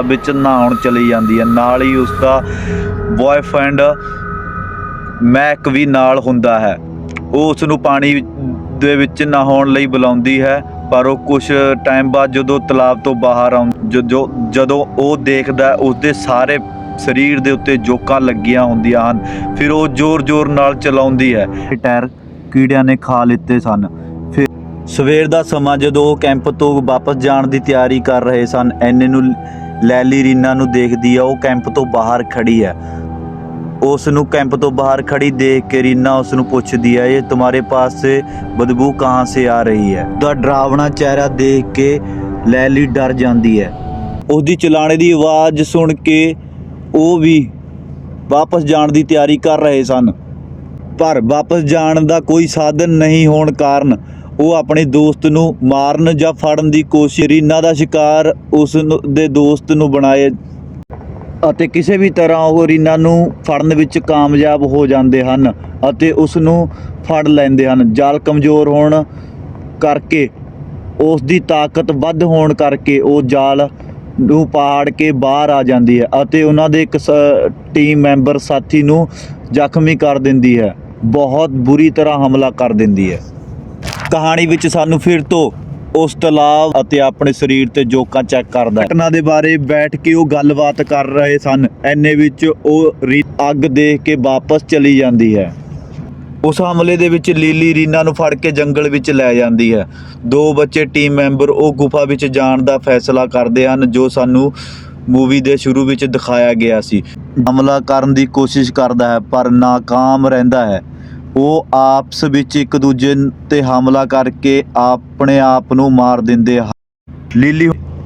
ਵਿੱਚ ਨਹਾਉਣ ਚਲੀ ਜਾਂਦੀ ਹੈ। ਨਾਲ ਹੀ ਉਸ ਦਾ ਬॉयਫ੍ਰੈਂਡ ਮੈਕ ਵੀ ਨਾਲ ਹੁੰਦਾ ਹੈ। ਉਹ ਉਸ ਨੂੰ ਪਾਣੀ ਦੇ ਵਿੱਚ ਨਹਾਉਣ ਲਈ ਬੁਲਾਉਂਦੀ ਹੈ, ਪਰ ਉਹ ਕੁਝ ਟਾਈਮ ਬਾਅਦ ਜਦੋਂ ਤਲਾਬ ਤੋਂ ਬਾਹਰ ਆਉਂ ਜਦੋਂ ਉਹ ਦੇਖਦਾ ਉਸ ਦੇ ਸਾਰੇ ਸਰੀਰ ਦੇ ਉੱਤੇ ਜੋਕਾਂ ਲੱਗੀਆਂ ਹੁੰਦੀਆਂ ਹਨ। ਫਿਰ ਉਹ ਜ਼ੋਰ-ਜ਼ੋਰ ਨਾਲ ਚਲਾਉਂਦੀ ਹੈ। ਇਹ ਟਾਇਰ ਕੀੜਿਆਂ ਨੇ ਖਾ ਲਿੱਤੇ ਸਨ। ਫਿਰ ਸਵੇਰ ਦਾ ਸਮਾਂ ਜਦੋਂ ਉਹ ਕੈਂਪ ਤੋਂ ਵਾਪਸ ਜਾਣ ਦੀ ਤਿਆਰੀ ਕਰ ਰਹੇ ਸਨ, ਐਨੇ ਨੂੰ ਲੈਲੀ ਰੀਨਾ ਨੂੰ ਦੇਖਦੀ ਆ, ਉਹ ਕੈਂਪ ਤੋਂ ਬਾਹਰ ਖੜੀ ਹੈ ਉਸ ਨੂੰ ਕੈਂਪ ਤੋਂ ਬਾਹਰ ਖੜੀ ਦੇਖ ਕੇ ਰੀਨਾ ਉਸ ਨੂੰ ਪੁੱਛਦੀ ਹੈ ਇਹ ਤੁਹਾਡੇ ਪਾਸ ਬਦਬੂ ਕਹਾਂ ਸੇ ਆ ਰਹੀ ਹੈ? ਤਾਂ ਡਰਾਵਣਾ ਚਿਹਰਾ ਦੇਖ ਕੇ ਲੈਲੀ ਡਰ ਜਾਂਦੀ ਹੈ। ਉਹਦੀ ਚਲਾਣੇ ਦੀ ਆਵਾਜ਼ ਸੁਣ ਕੇ ਉਹ ਵੀ ਵਾਪਸ ਜਾਣ ਦੀ ਤਿਆਰੀ ਕਰ ਰਹੇ ਸਨ। ਪਰ ਵਾਪਸ ਜਾਣ ਦਾ ਕੋਈ ਸਾਧਨ ਨਹੀਂ ਹੋਣ ਕਾਰਨ ਉਹ ਆਪਣੇ ਦੋਸਤ ਨੂੰ ਮਾਰਨ ਜਾਂ ਫੜਨ ਦੀ ਕੋਸ਼ਿਸ਼ ਰੀਨਾ ਦਾ ਸ਼ਿਕਾਰ ਉਸ ਦੇ ਦੋਸਤ ਨੂੰ ਬਣਾਏ ਅਤੇ ਕਿਸੇ ਵੀ ਤਰ੍ਹਾਂ ਉਹ ਰੀਨਾ ਨੂੰ ਫੜਨ ਵਿੱਚ ਕਾਮਯਾਬ ਹੋ ਜਾਂਦੇ ਹਨ ਅਤੇ ਉਸ ਨੂੰ ਫੜ ਲੈਂਦੇ ਹਨ। ਜਾਲ ਕਮਜ਼ੋਰ ਹੋਣ ਕਰਕੇ, ਉਸ ਦੀ ਤਾਕਤ ਵੱਧ ਹੋਣ ਕਰਕੇ ਉਹ ਜਾਲ ਨੂੰ ਪਾੜ ਕੇ ਬਾਹਰ ਆ ਜਾਂਦੀ ਹੈ ਅਤੇ ਉਹਨਾਂ ਦੇ ਇੱਕ ਟੀਮ ਮੈਂਬਰ ਸਾਥੀ ਨੂੰ ਜ਼ਖਮੀ ਕਰ ਦਿੰਦੀ ਹੈ। ਬਹੁਤ ਬੁਰੀ ਤਰ੍ਹਾਂ ਹਮਲਾ ਕਰ ਦਿੰਦੀ ਹੈ। ਕਹਾਣੀ ਵਿੱਚ ਸਾਨੂੰ ਫਿਰ ਤੋਂ ਉਸ ਤਲਾਬ ਅਤੇ ਆਪਣੇ ਸਰੀਰ ਤੇ ਜੋਕਾਂ ਚੈੱਕ ਕਰਦਾ ਹੈ। ਘਟਨਾ ਦੇ ਬਾਰੇ ਬੈਠ ਕੇ ਉਹ ਗੱਲਬਾਤ ਕਰ ਰਹੇ ਸਨ। ਐਨੇ ਵਿੱਚ ਉਹ ਰੀ- ਅੱਗ ਦੇਖ ਕੇ ਵਾਪਸ ਚਲੀ ਜਾਂਦੀ ਹੈ। ਉਸ ਹਮਲੇ ਦੇ ਵਿੱਚ ਲੀਲੀ ਰੀਨਾ ਨੂੰ ਫੜ ਕੇ ਜੰਗਲ ਵਿੱਚ ਲੈ ਜਾਂਦੀ ਹੈ। ਦੋ ਬੱਚੇ ਟੀਮ ਮੈਂਬਰ ਉਹ ਗੁਫਾ ਵਿੱਚ ਜਾਣ ਦਾ ਫੈਸਲਾ ਕਰਦੇ ਹਨ, ਜੋ ਸਾਨੂੰ ਮੂਵੀ ਦੇ ਸ਼ੁਰੂ ਵਿੱਚ ਦਿਖਾਇਆ ਗਿਆ ਸੀ। ਹਮਲਾ ਕਰਨ ਦੀ ਕੋਸ਼ਿਸ਼ ਕਰਦਾ ਹੈ, ਪਰ ਨਾਕਾਮ ਰਹਿੰਦਾ ਹੈ। ਉਹ ਆਪਸ ਵਿੱਚ ਇੱਕ ਦੂਜੇ ਤੇ ਹਮਲਾ ਕਰਕੇ ਆਪਣੇ ਆਪ ਨੂੰ ਮਾਰ ਦਿੰਦੇ ਹਨ। ਲੀਲੀ